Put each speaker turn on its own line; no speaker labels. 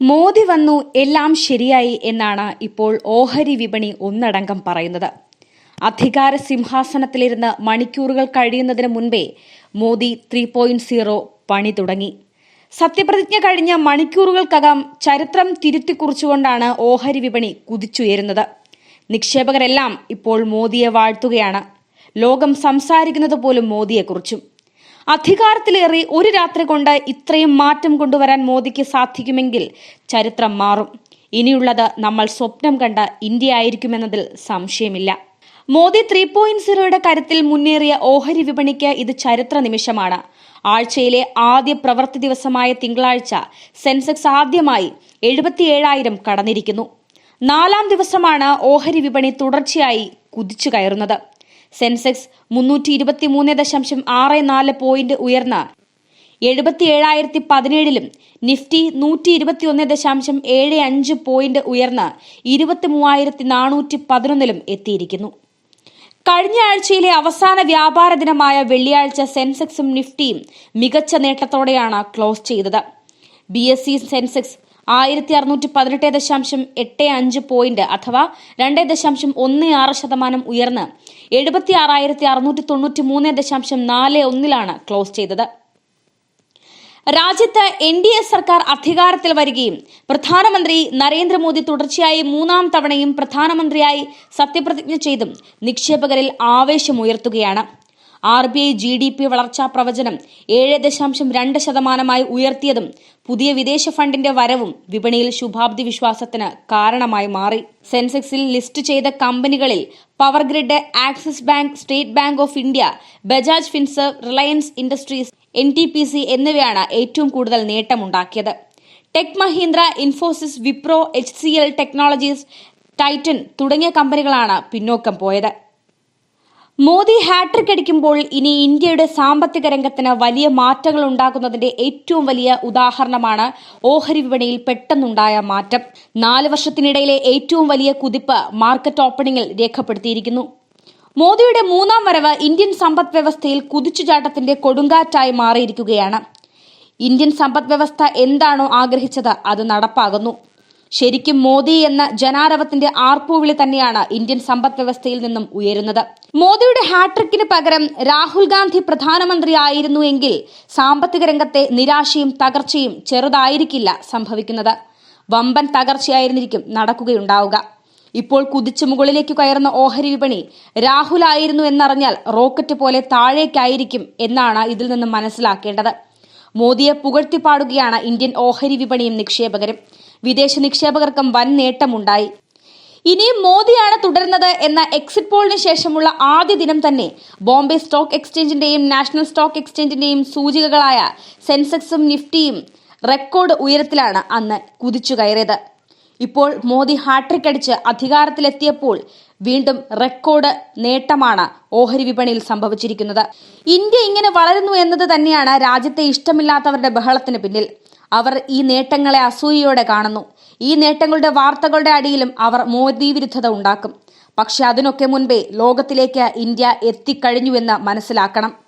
മോദി വന്നു എല്ലാം ശരിയായി എന്നാണ് ഇപ്പോൾ ഓഹരി വിപണി ഒന്നടങ്കം പറയുന്നത്. അധികാര സിംഹാസനത്തിലിരുന്ന് മണിക്കൂറുകൾ കഴിയുന്നതിന് മുൻപേ മോദി ത്രീ പോയിന്റ് സീറോ പണി തുടങ്ങി. സത്യപ്രതിജ്ഞ കഴിഞ്ഞ മണിക്കൂറുകൾക്കകം ചരിത്രം തിരുത്തിക്കുറിച്ചുകൊണ്ടാണ് ഓഹരി വിപണി കുതിച്ചുയരുന്നത്. നിക്ഷേപകരെല്ലാം ഇപ്പോൾ മോദിയെ വാഴ്ത്തുകയാണ്. ലോകം സംസാരിക്കുന്നത് പോലും മോദിയെക്കുറിച്ചും. അധികാരത്തിലേറി ഒരു രാത്രി കൊണ്ട് ഇത്രയും മാറ്റം കൊണ്ടുവരാൻ മോദിക്ക് സാധിക്കുമെങ്കിൽ ചരിത്രം മാറും. ഇനിയുള്ളത് നമ്മൾ സ്വപ്നം കണ്ട ഇന്ത്യ ആയിരിക്കുമെന്നതിൽ സംശയമില്ല. മോദി ത്രീ പോയിന്റ് സീറോയുടെ കരുത്തിൽ മുന്നേറിയ ഓഹരി വിപണിക്ക് ഇത് ചരിത്ര നിമിഷമാണ്. ആഴ്ചയിലെ ആദ്യ പ്രവൃത്തി ദിവസമായ തിങ്കളാഴ്ച സെൻസെക്സ് ആദ്യമായി എഴുപത്തിയേഴായിരം കടന്നിരിക്കുന്നു. നാലാം ദിവസമാണ് ഓഹരി വിപണി തുടർച്ചയായി കുതിച്ചു കയറുന്നത്. സെൻസെക്സ് മുന്നൂറ്റി ഇരുപത്തി മൂന്ന് ദശാംശം ആറ് നാല് പോയിന്റ് ഉയർന്ന് എഴുപത്തിയേഴായിരത്തി പതിനേഴിലും നിഫ്റ്റി നൂറ്റി ഇരുപത്തി ഒന്ന് ദശാംശം ഏഴ് അഞ്ച് പോയിന്റ് ഉയർന്ന് ഇരുപത്തി മൂവായിരത്തി നാനൂറ്റി പതിനൊന്നിലും എത്തിയിരിക്കുന്നു. കഴിഞ്ഞ ആഴ്ചയിലെ അവസാന വ്യാപാര ദിനമായ വെള്ളിയാഴ്ച സെൻസെക്സും നിഫ്റ്റിയും മികച്ച നേട്ടത്തോടെയാണ് ക്ലോസ് ചെയ്തത്. ബി എസ് സി സെൻസെക്സ് ആയിരത്തി അറുന്നൂറ്റി പതിനെട്ട് ദശാംശം എട്ട് അഞ്ച് പോയിന്റ് അഥവാ രണ്ട് ദശാംശം ഒന്ന് ആറ് ശതമാനം ഉയർന്ന് എഴുപത്തി ആറായിരത്തി അറുന്നൂറ്റി തൊണ്ണൂറ്റി മൂന്ന് ദശാംശം നാല് ഒന്നിലാണ് ക്ലോസ് ചെയ്തത്. രാജ്യത്ത് എൻ ഡി എ സർക്കാർ അധികാരത്തിൽ വരികയും പ്രധാനമന്ത്രി നരേന്ദ്രമോദി തുടർച്ചയായി മൂന്നാം തവണയും പ്രധാനമന്ത്രിയായി സത്യപ്രതിജ്ഞ ചെയ്തും നിക്ഷേപകരിൽ ആവേശമുയർത്തുകയാണ്. R B I G D P വളർച്ചാ പ്രവചനം ഏഴ് ദശാംശം രണ്ട് ശതമാനമായി ഉയർത്തിയതും പുതിയ വിദേശ ഫണ്ടിന്റെ വരവും വിപണിയിൽ ശുഭാപ്തി വിശ്വാസത്തിന് കാരണമായി മാറി. സെൻസെക്സിൽ ലിസ്റ്റ് ചെയ്ത കമ്പനികളിൽ power grid axis bank state bank of India Bajaj Finserv Reliance industries N T P C എന്നിവയാണ് ഏറ്റവും കൂടുതൽ നേട്ടമുണ്ടാക്കിയത്. Tech Mahindra Infosys Wipro H C L technologies Titan തുടങ്ങിയ കമ്പനികളാണ് പിന്നോക്കം പോയത്. മോദി ഹാട്രിക് അടിക്കുമ്പോൾ ഇനി ഇന്ത്യയുടെ സാമ്പത്തിക രംഗത്തിന് വലിയ മാറ്റങ്ങൾ ഉണ്ടാകുന്നതിന്റെ ഏറ്റവും വലിയ ഉദാഹരണമാണ് ഓഹരി വിപണിയിൽ പെട്ടെന്നുണ്ടായ മാറ്റം. നാല് വർഷത്തിനിടയിലെ ഏറ്റവും വലിയ കുതിപ്പ് മാർക്കറ്റ് ഓപ്പണിംഗിൽ രേഖപ്പെടുത്തിയിരിക്കുന്നു. മോദിയുടെ മൂന്നാം വരവ് ഇന്ത്യൻ സമ്പദ് വ്യവസ്ഥയിൽ കുതിച്ചുചാട്ടത്തിന്റെ കൊടുങ്കാറ്റായി മാറിയിരിക്കുകയാണ്. ഇന്ത്യൻ സമ്പദ് വ്യവസ്ഥ എന്താണോ ആഗ്രഹിച്ചത് അത് നടപ്പാകുന്നു. ശരിക്കും മോദി എന്ന ജനാരവത്തിന്റെ ആർപ്പുവിളി തന്നെയാണ് ഇന്ത്യൻ സമ്പദ് വ്യവസ്ഥയിൽ നിന്നും ഉയരുന്നത്. മോദിയുടെ ഹാട്രിക്കിന് പകരം രാഹുൽ ഗാന്ധി പ്രധാനമന്ത്രിയായിരുന്നു എങ്കിൽ സാമ്പത്തിക രംഗത്തെ നിരാശയും തകർച്ചയും ചെറുതായിരിക്കില്ല സംഭവിക്കുന്നത്. വമ്പൻ തകർച്ചയായിരുന്നിരിക്കും നടക്കുകയുണ്ടാവുക. ഇപ്പോൾ കുതിച്ചു മുകളിലേക്ക് കയറുന്ന ഓഹരി വിപണി രാഹുലായിരുന്നു എന്നറിഞ്ഞാൽ റോക്കറ്റ് പോലെ താഴേക്കായിരിക്കും എന്നാണ് ഇതിൽ നിന്ന് മനസ്സിലാക്കേണ്ടത്. മോദിയെ പുകഴ്ത്തിപ്പാടുകയാണ് ഇന്ത്യൻ ഓഹരി വിപണിയും നിക്ഷേപകരും. വിദേശ നിക്ഷേപകർക്കും വൻ നേട്ടമുണ്ടായി. ഇനിയും മോദിയാണ് തുടരുന്നത് എന്ന എക്സിറ്റ് പോളിന് ശേഷമുള്ള ആദ്യ ദിനം തന്നെ ബോംബെ സ്റ്റോക്ക് എക്സ്ചേഞ്ചിന്റെയും നാഷണൽ സ്റ്റോക്ക് എക്സ്ചേഞ്ചിന്റെയും സൂചികകളായ സെൻസെക്സും നിഫ്റ്റിയും റെക്കോർഡ് ഉയരത്തിലാണ് അന്ന് കുതിച്ചു കയറിയത്. ഇപ്പോൾ മോദി ഹാട്രിക് അടിച്ച് അധികാരത്തിലെത്തിയപ്പോൾ വീണ്ടും റെക്കോർഡ് നേട്ടമാണ് ഓഹരി വിപണിയിൽ സംഭവിച്ചിരിക്കുന്നത്. ഇന്ത്യ ഇങ്ങനെ വളരുന്നു എന്നത് തന്നെയാണ് രാജ്യത്തെ ഇഷ്ടമില്ലാത്തവരുടെ ബഹളത്തിന് പിന്നിൽ. അവർ ഈ നേട്ടങ്ങളെ അസൂയയോടെ കാണുന്നു. ഈ നേട്ടങ്ങളുടെ വാർത്തകളുടെ അടിയിലും അവർ മോദി വിരുദ്ധത ഉണ്ടാക്കും. പക്ഷെ അതിനൊക്കെ മുൻപേ ലോകത്തിലേക്ക് ഇന്ത്യ എത്തിക്കഴിഞ്ഞുവെന്ന് മനസ്സിലാക്കണം.